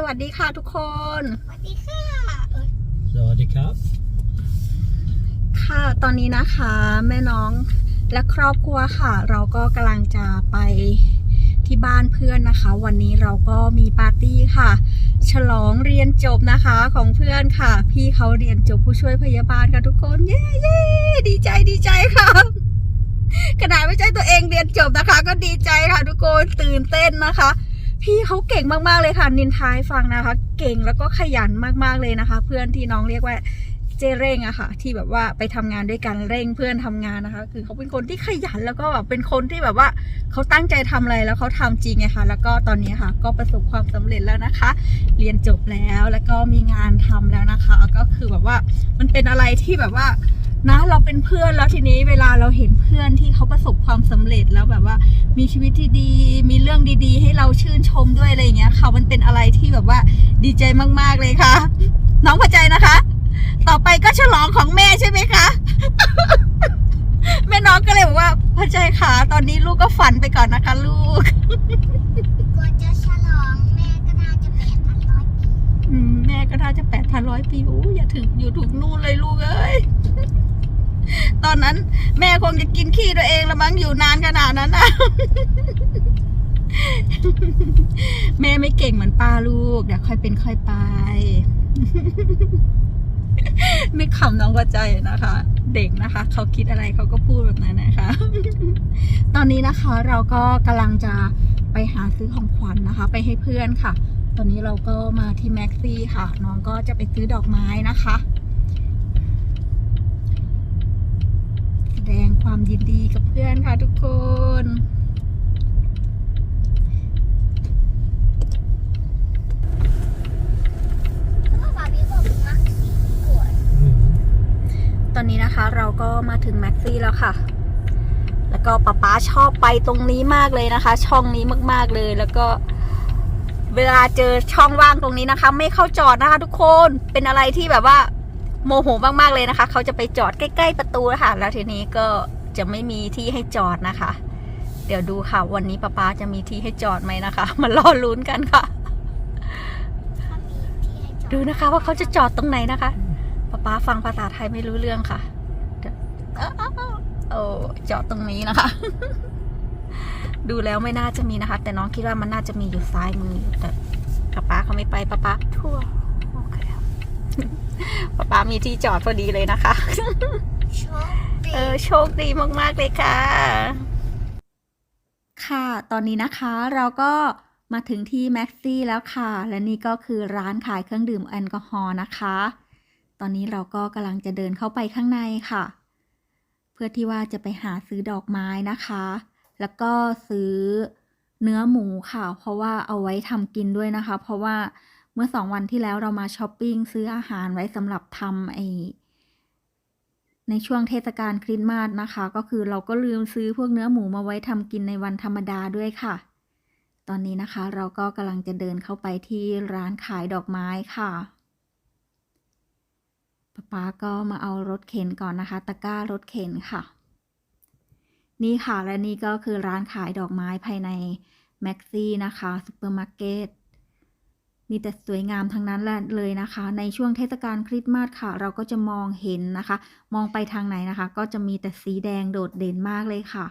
สวัสดีค่ะทุกคน สวัสดีค่ะเอ้ยสวัสดีครับ ค่ะตอนนี้นะคะแม่น้องและครอบครัวค่ะ เราก็กำลังจะไปที่บ้านเพื่อนนะคะ วันนี้เราก็มีปาร์ตี้ค่ะ ฉลองเรียนจบนะคะของเพื่อนค่ะ พี่เขาเรียนจบผู้ช่วยพยาบาลค่ะทุกคนเย้เย้ดีใจดีใจค่ะขนาดไม่ใช่ตัวเองเรียนจบนะคะ ก็ดีใจค่ะทุกคนตื่นเต้นนะคะ พี่เขาเก่งมากๆเลยค่ะ นินทายฟังนะคะ เก่งแล้วก็ขยันมากๆเลยนะคะ เพื่อนที่น้องเรียกว่าเจเร่งอะค่ะ ที่แบบว่าไปทำงานด้วยกันเร่งเพื่อนทำงานนะคะ คือเขาเป็นคนที่ขยันแล้วก็แบบเป็นคนที่แบบว่าเขาตั้งใจทำอะไรแล้วเขาทำจริงไงคะแล้วก็ตอนนี้ค่ะ ก็ประสบความสำเร็จแล้วนะคะ เรียนจบแล้วแล้วก็มีงานทำแล้วนะคะ ก็คือแบบว่ามันเป็นอะไรที่แบบว่า นะเราเป็นเพื่อนแล้วทีนี้เวลาเราเห็นเพื่อนที่เขาประสบความสำเร็จแล้วแบบว่า มีชีวิตที่ดี มีเรื่องดีๆ ให้เราชื่นชมด้วยอะไรอย่างเงี้ยค่ะมันเป็นอะไรที่แบบว่าดีใจมากๆเลยค่ะ น้องพอใจนะคะ ต่อไปก็ฉลองของแม่ใช่ไหมคะแม่น้องก็เลยบอกว่าพอใจค่ะตอนนี้ลูกก็ฝันไปก่อนนะคะ ลูกกว่าจะฉลอง แม่ก็น่าจะแปดพันร้อยปีอู้อย่าถึงอยู่ถูกนู่นเลยลูกเอ้ยตอนนั้น แม่คงจะกินขี้ตัวเองแล้วมั้งอยู่นานขนาดนั้นนะแม่ไม่เก่งเหมือนป้าลูกเดี๋ยวค่อยเป็นค่อยไป ไม่ขำน้องก็ใจนะคะ เด็กนะคะ เขาคิดอะไรเขาก็พูดแบบนั้นนะคะ ตอนนี้นะคะ เราก็กำลังจะไปหาซื้อของขวัญนะคะ ไปให้เพื่อนค่ะ ตอนนี้เราก็มาที่แม็กซี่ค่ะ น้องก็จะไปซื้อดอกไม้นะคะ แสดงความยินดีกับเพื่อนค่ะทุกคนตอนนี้นะคะเราก็มาถึงแม็กซี่แล้วค่ะ แล้วก็ป๊าป๊าชอบไปตรงนี้มากเลยนะคะ ช่องนี้มากๆเลยแล้วก็ เวลาเจอช่องว่างตรงนี้นะคะ ไม่เข้าจอดนะคะ ทุกคนเป็นอะไรที่แบบว่าโมโหมากๆเลยนะคะ เขาจะไปจอดใกล้ ๆ ประตูค่ะแล้วทีนี้ก็จะไม่มีที่ให้จอดนะคะ เดี๋ยวดูค่ะ วันนี้ป๊าป๊าจะมีที่ให้จอดไหมนะคะ มารอลุ้นกันค่ะถ้ามีที่ให้จอดดูนะคะว่าเขาจะจอดตรงไหนนะคะป๊าป๊าฟังภาษาไทยไม่รู้เรื่องค่ะเดี๋ยวเอ้าเอ้าเอ้าโอ้จอดตรงนี้นะคะ ดูแล้วไม่น่าจะมีนะคะ แต่น้องคิดว่ามันน่าจะมีอยู่ซ้ายมืออยู่แต่ป๊าป๊าเขาไม่ไปป๊าป๊าทั่วโอเคครับป๊าป๊ามีที่จอดพอดีเลยนะคะโชคดีเออโชคดีมาก ๆ เลยค่ะ ค่ะ ตอนนี้นะคะเราก็มาถึงที่แม็กซี่แล้วค่ะ และนี่ก็คือร้านขายเครื่องดื่มแอลกอฮอล์นะคะ ตอนนี้เราก็กำลังจะเดินเข้าไปข้างในค่ะ เพื่อที่ว่าจะไปหาซื้อดอกไม้นะคะ แล้วก็ซื้อเนื้อหมูค่ะ เพราะว่าเอาไว้ทำกินด้วยนะคะ เพราะว่าเมื่อสองวันที่แล้วเรามาช้อปปิ้งซื้ออาหารไว้สำหรับทำไอในช่วงเทศกาลคริสต์มาสนะคะ ก็คือเราก็ลืมซื้อพวกเนื้อหมูมาไว้ทำกินในวันธรรมดาด้วยค่ะ ตอนนี้นะคะเราก็กำลังจะเดินเข้าไปที่ร้านขายดอกไม้ค่ะป๊าป๊าก็มาเอารถเข็นก่อนนะคะ ตะกร้ารถเข็นค่ะ นี่ค่ะและนี่ก็คือร้านขายดอกไม้ภายในแม็กซี่นะคะซูเปอร์มาร์เก็ตมีแต่สวยงามทั้งนั้นเลยนะคะ ในช่วงเทศกาลคริสต์มาสค่ะ เราก็จะมองเห็นนะคะ มองไปทางไหนนะคะ ก็จะมีแต่สีแดงโดดเด่นมากเลยค่ะ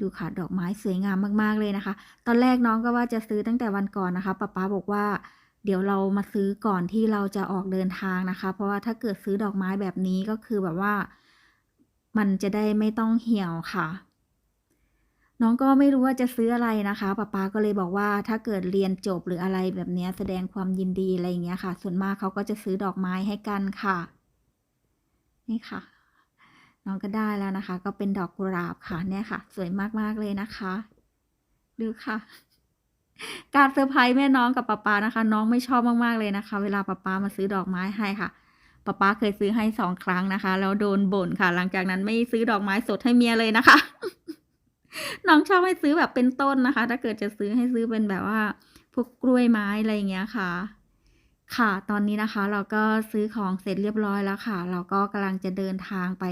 ดูค่ะดอกไม้สวยงามมากๆเลยนะคะ ตอนแรกน้องก็ว่าจะซื้อตั้งแต่วันก่อนนะคะป๊าป๊าบอกว่า เดี๋ยวเรามาซื้อก่อนที่เราจะออกเดินทางนะคะ เพราะว่าถ้าเกิดซื้อดอกไม้แบบนี้ก็คือแบบว่า มันจะได้ไม่ต้องเหี่ยวค่ะ น้องก็ไม่รู้ว่าจะซื้ออะไรนะคะป๊าป๊าก็เลยบอกว่าถ้าเกิดเรียนจบหรืออะไรแบบนี้แสดงความยินดีอะไรอย่างเงี้ยค่ะ ส่วนมากเขาก็จะซื้อดอกไม้ให้กันค่ะ นี่ค่ะ น้องก็ได้แล้วนะคะ ก็เป็นดอกกุหลาบค่ะเนี่ยค่ะ สวยมากๆเลยนะคะ ดูค่ะการเซอร์ไพรส์แม่น้องกับป๊าป๊านะคะ น้องไม่ชอบมากๆเลยนะคะ เวลาป๊าป๊ามาซื้อดอกไม้ให้ค่ะ ป๊าป๊าเคยซื้อให้สองครั้งนะคะ แล้วโดนบ่นค่ะ หลังจากนั้นไม่ซื้อดอกไม้สดให้เมียเลยนะคะ น้องชอบให้ซื้อแบบเป็นต้นนะคะ ถ้าเกิดจะซื้อให้ซื้อเป็นแบบว่า พวกกล้วยไม้อะไรอย่างเงี้ยค่ะ ค่ะ ตอนนี้นะคะ เราก็ซื้อของเสร็จเรียบร้อยแล้วค่ะ เราก็กำลังจะเดินทางไป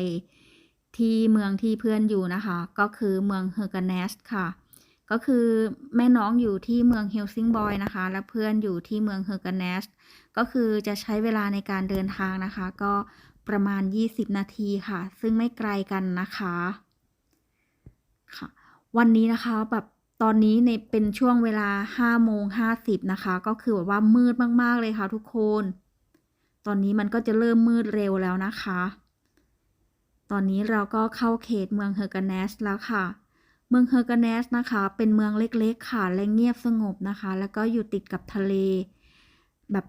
ที่เมืองที่เพื่อนอยู่นะคะ ก็คือเมืองเฮอร์กาเนสค่ะ ก็คือแม่น้องอยู่ที่เมืองเฮลซิงบอยนะคะ และเพื่อนอยู่ที่เมืองเฮอร์กาเนสก็คือจะใช้เวลาในการเดินทางนะคะ ก็ประมาณ 20 นาทีค่ะ ซึ่งไม่ไกลกันนะคะค่ะ วันนี้นะคะแบบตอนนี้ในเป็นช่วงเวลา5โมง50นะคะ ก็คือแบบว่ามืดมาก ๆ เลยค่ะทุกคน ตอนนี้มันก็จะเริ่มมืดเร็วแล้วนะคะ ตอนนี้เราก็เข้าเขตเมืองเฮอร์กาเนสแล้วค่ะ เมืองเฮอร์กาเนสนะคะ เป็นเมืองเล็กๆค่ะและเงียบสงบนะคะ แล้วก็อยู่ติดกับทะเล แบบ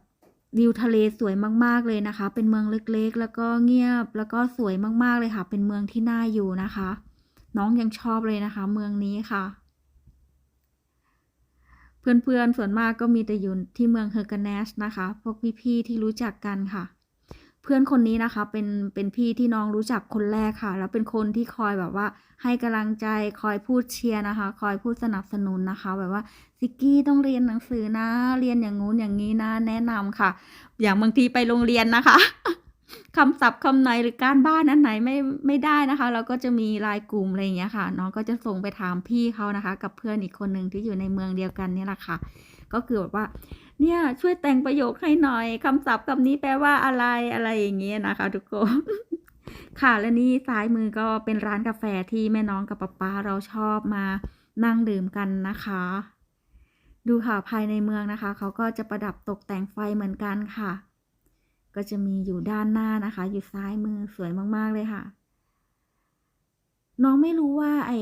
วิวทะเลสวยมากๆเลยนะคะ เป็นเมืองเล็กๆ แล้วก็เงียบแล้วก็สวยมากๆเลยค่ะ เป็นเมืองที่น่าอยู่นะคะ น้องยังชอบเลยนะคะ เมืองนี้ค่ะ เพื่อนๆส่วนมากก็มีแต่อยู่ที่เมืองเฮอร์กาเนสนะคะ พวกพี่ๆที่รู้จักกันค่ะ เพื่อนคนนี้นะคะ เป็นเป็นพี่ที่น้องรู้จักคนแรกค่ะ แล้วเป็นคนที่คอยแบบว่า ให้กำลังใจคอยพูดเชียร์นะคะ คอยพูดสนับสนุนนะคะ แบบว่าซิกกี้ต้องเรียนหนังสือนะ เรียนอย่างงู้นอย่างนี้นะ แนะนำค่ะ อย่างบางทีไปโรงเรียนนะคะคำศัพท์คำไหนหรือการบ้านนั้นไหนไม่ไม่ได้นะคะ เราก็จะมีไลน์กลุ่มอะไรอย่างเงี้ยค่ะ น้องก็จะส่งไปถามพี่เขานะคะ กับเพื่อนอีกคนหนึ่งที่อยู่ในเมืองเดียวกันนี่แหละค่ะ ก็คือแบบว่า เนี่ยช่วยแต่งประโยคให้หน่อยคำศัพท์คำนี้แปลว่าอะไรอะไรอย่างเงี้ยนะคะทุกคนค่ะและนี่ซ้ายมือก็เป็นร้านกาแฟที่แม่น้องกับป๊าป๊าเราชอบมานั่งดื่มกันนะคะ ดูค่ะภายในเมืองนะคะ เขาก็จะประดับตกแต่งไฟเหมือนกันค่ะ ก็จะมีอยู่ด้านหน้านะคะ อยู่ซ้ายมือสวยมากๆเลยค่ะ น้องไม่รู้ว่าไอ้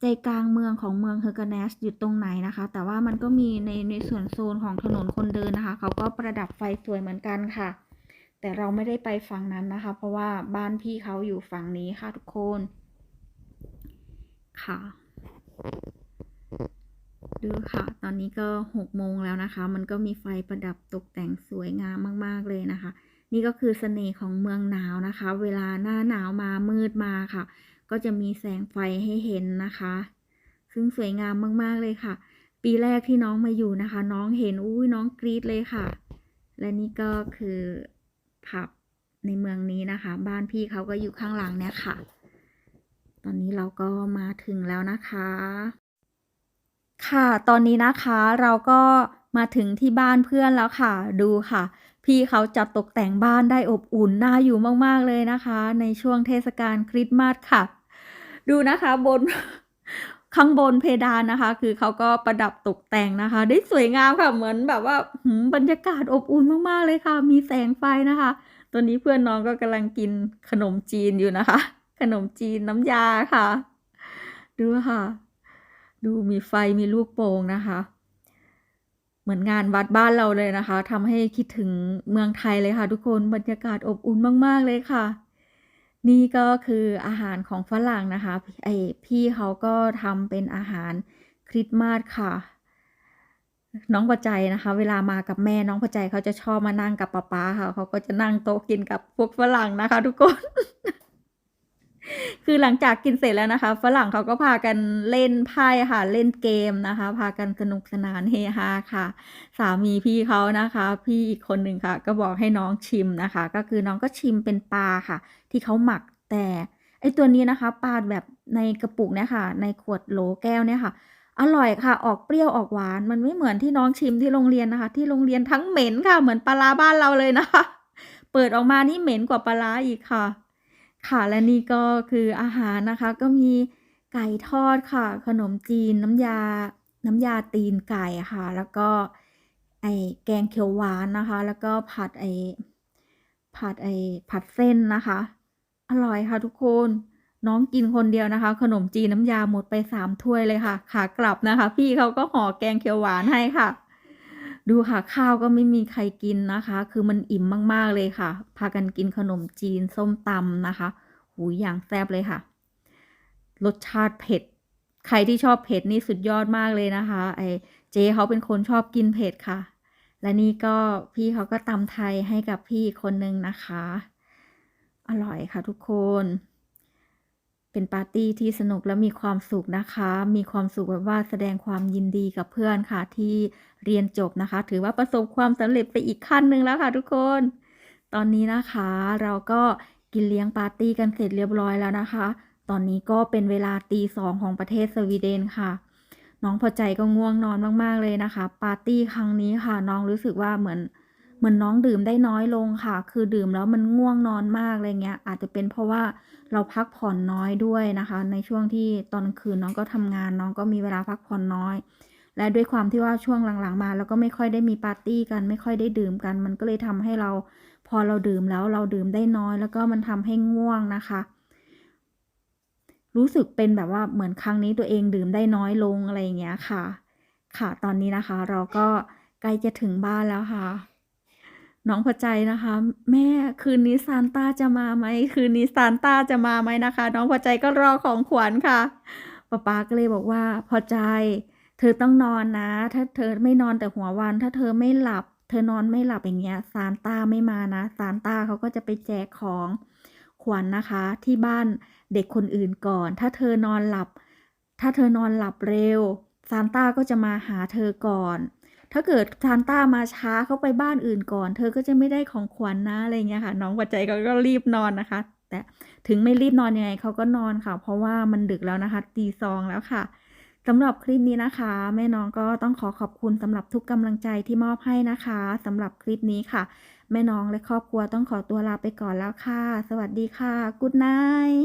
ใจกลางเมืองของเมืองเฮอร์กาเนสอยู่ตรงไหนนะคะ แต่ว่ามันก็มีในในส่วนโซนของถนนคนเดินนะคะ เขาก็ประดับไฟสวยเหมือนกันค่ะ แต่เราไม่ได้ไปฝั่งนั้นนะคะ เพราะว่าบ้านพี่เขาอยู่ฝั่งนี้ค่ะทุกคน ค่ะ ดูค่ะ ตอนนี้ก็หกโมงแล้วนะคะ มันก็มีไฟประดับตกแต่งสวยงามมาก ๆเลยนะคะ นี่ก็คือเสน่ห์ของเมืองหนาวนะคะ เวลาหน้าหนาวมามืดมาค่ะก็จะมีแสงไฟให้เห็นนะคะ ซึ่งสวยงามมากๆเลยค่ะ ปีแรกที่น้องมาอยู่นะคะ น้องเห็นอุ้ยน้องกรี๊ดเลยค่ะ และนี่ก็คือผับในเมืองนี้นะคะ บ้านพี่เขาก็อยู่ข้างหลังเนี่ยค่ะ ตอนนี้เราก็มาถึงแล้วนะคะ ค่ะ ตอนนี้นะคะเราก็มาถึงที่บ้านเพื่อนแล้วค่ะ ดูค่ะ พี่เขาจัดตกแต่งบ้านได้อบอุ่นน่าอยู่มากๆเลยนะคะ ในช่วงเทศกาลคริสต์มาสค่ะ ดูนะคะบนข้างบนเพดานนะคะ คือเขาก็ประดับตกแต่งนะคะ ได้สวยงามค่ะเหมือนแบบว่าหืมบรรยากาศอบอุ่นมากๆเลยค่ะ มีแสงไฟนะคะ ตอนนี้เพื่อนน้องก็กำลังกินขนมจีนอยู่นะคะ ขนมจีนน้ำยาค่ะ ดูค่ะ ดูมีไฟมีลูกโป่งนะคะ เหมือนงานวัดบ้านเราเลยนะคะทำให้คิดถึงเมืองไทยเลยค่ะทุกคนบรรยากาศอบอุ่นมาก ๆ เลยค่ะ นี่ก็คืออาหารของฝรั่งนะคะไอพี่เขาก็ทำเป็นอาหารคริสต์มาสค่ะ น้องประใจนะคะ เวลามากับแม่น้องประใจเขาจะชอบมานั่งกับป๊าป๊าค่ะเขาก็จะนั่งโต๊ะกินกับพวกฝรั่งนะคะ ทุกคน คือหลังจากกินเสร็จแล้วนะคะ ฝรั่งเขาก็พากันเล่นไพ่ค่ะ เล่นเกมนะคะ พากันสนุกสนานเฮฮาค่ะ สามีพี่เขานะคะ พี่อีกคนหนึ่งค่ะ ก็บอกให้น้องชิมนะคะ ก็คือน้องก็ชิมเป็นปลาค่ะ ที่เขาหมักแต่ไอตัวนี้นะคะปลาแบบในกระปุกเนี่ยค่ะ ในขวดโหลแก้วเนี่ยค่ะ อร่อยค่ะ ออกเปรี้ยวออกหวาน มันไม่เหมือนที่น้องชิมที่โรงเรียนนะคะ ที่โรงเรียนทั้งเหม็นค่ะ เหมือนปลาบ้านเราเลยนะคะ เปิดออกมานี่เหม็นกว่าปลาอีกค่ะ ค่ะ และนี่ก็คืออาหารนะคะ ก็มีไก่ทอดค่ะ ขนมจีนน้ำยา น้ำยาตีนไก่ค่ะ แล้วก็ไอแกงเขียวหวานนะคะ แล้วก็ผัดไอผัดไอผัดเส้นนะคะ อร่อยค่ะทุกคน น้องกินคนเดียวนะคะ ขนมจีนน้ำยาหมดไปสามถ้วยเลยค่ะ ขากลับนะคะ พี่เขาก็ห่อแกงเขียวหวานให้ค่ะ ดูค่ะข้าวก็ไม่มีใครกินนะคะ คือมันอิ่มมากๆเลยค่ะ พากันกินขนมจีนส้มตำนะคะ หูยอย่างแซ่บเลยค่ะ รสชาติเผ็ด ใครที่ชอบเผ็ดนี่สุดยอดมากเลยนะคะ ไอเจเขาเป็นคนชอบกินเผ็ดค่ะ และนี่ก็พี่เขาก็ตำไทยให้กับพี่คนนึงนะคะ อร่อยค่ะทุกคน เป็นปาร์ตี้ที่สนุกและมีความสุขนะคะ มีความสุขแบบว่าแสดงความยินดีกับเพื่อนค่ะ ที่เรียนจบนะคะ ถือว่าประสบความสำเร็จไปอีกขั้นหนึ่งแล้วค่ะทุกคน ตอนนี้นะคะเราก็กินเลี้ยงปาร์ตี้กันเสร็จเรียบร้อยแล้วนะคะ ตอนนี้ก็เป็นเวลาตีสองของประเทศสวีเดนค่ะ น้องพอใจก็ง่วงนอนมากๆเลยนะคะ ปาร์ตี้ครั้งนี้ค่ะ น้องรู้สึกว่าเหมือน มือนน้องดื่มได้น้อยลงค่ะ คือดื่มแล้วมันง่วงนอนมากอะไรเงี้ย อาจจะเป็นเพราะว่าเราพักผ่อนน้อยด้วยนะคะ ในช่วงที่ตอนคืนน้องก็ทำงานน้องก็มีเวลาพักผ่อนน้อย และด้วยความที่ว่าช่วงหลังๆมาเราก็ไม่ค่อยได้มีปาร์ตี้กัน ไม่ค่อยได้ดื่มกัน มันก็เลยทำให้เรา พอเราดื่มแล้วเราดื่มได้น้อย แล้วก็มันทำให้ง่วงนะคะรู้สึกเป็นแบบว่าเหมือนครั้งนี้ตัวเองดื่มได้น้อยลงอะไรอย่างเงี้ยค่ะ ค่ะ ตอนนี้นะคะเราก็ใกล้จะถึงบ้านแล้วค่ะ น้องพอใจนะคะ แม่คืนนี้ซานต้าจะมาไหมคืนนี้ซานต้าจะมาไหมนะคะ น้องพอใจก็รอของขวัญค่ะป๊าป๊าก็เลยบอกว่าพอใจ เธอต้องนอนนะ ถ้าเธอไม่นอนแต่หัววัน ถ้าเธอไม่หลับ เธอนอนไม่หลับอย่างเงี้ยซานต้าไม่มานะซานต้าเขาก็จะไปแจกของขวัญนะคะ ที่บ้านเด็กคนอื่นก่อน ถ้าเธอนอนหลับ ถ้าเธอนอนหลับเร็วซานต้าก็จะมาหาเธอก่อน ถ้าเกิดซานต้ามาช้าเขาไปบ้านอื่นก่อน เธอก็จะไม่ได้ของขวัญนะอะไรเงี้ยค่ะ น้องหัวใจเขาก็รีบนอนนะคะ แต่ถึงไม่รีบนอนยังไงเขาก็นอนค่ะ เพราะว่ามันดึกแล้วนะคะตีสองแล้วค่ะสำหรับคลิปนี้นะคะ แม่น้องก็ต้องขอขอบคุณสำหรับทุกกำลังใจที่มอบให้นะคะสำหรับคลิปนี้ค่ะ แม่น้องและครอบครัวต้องขอตัวลาไปก่อนแล้วค่ะ สวัสดีค่ะกุ๊ดไนท์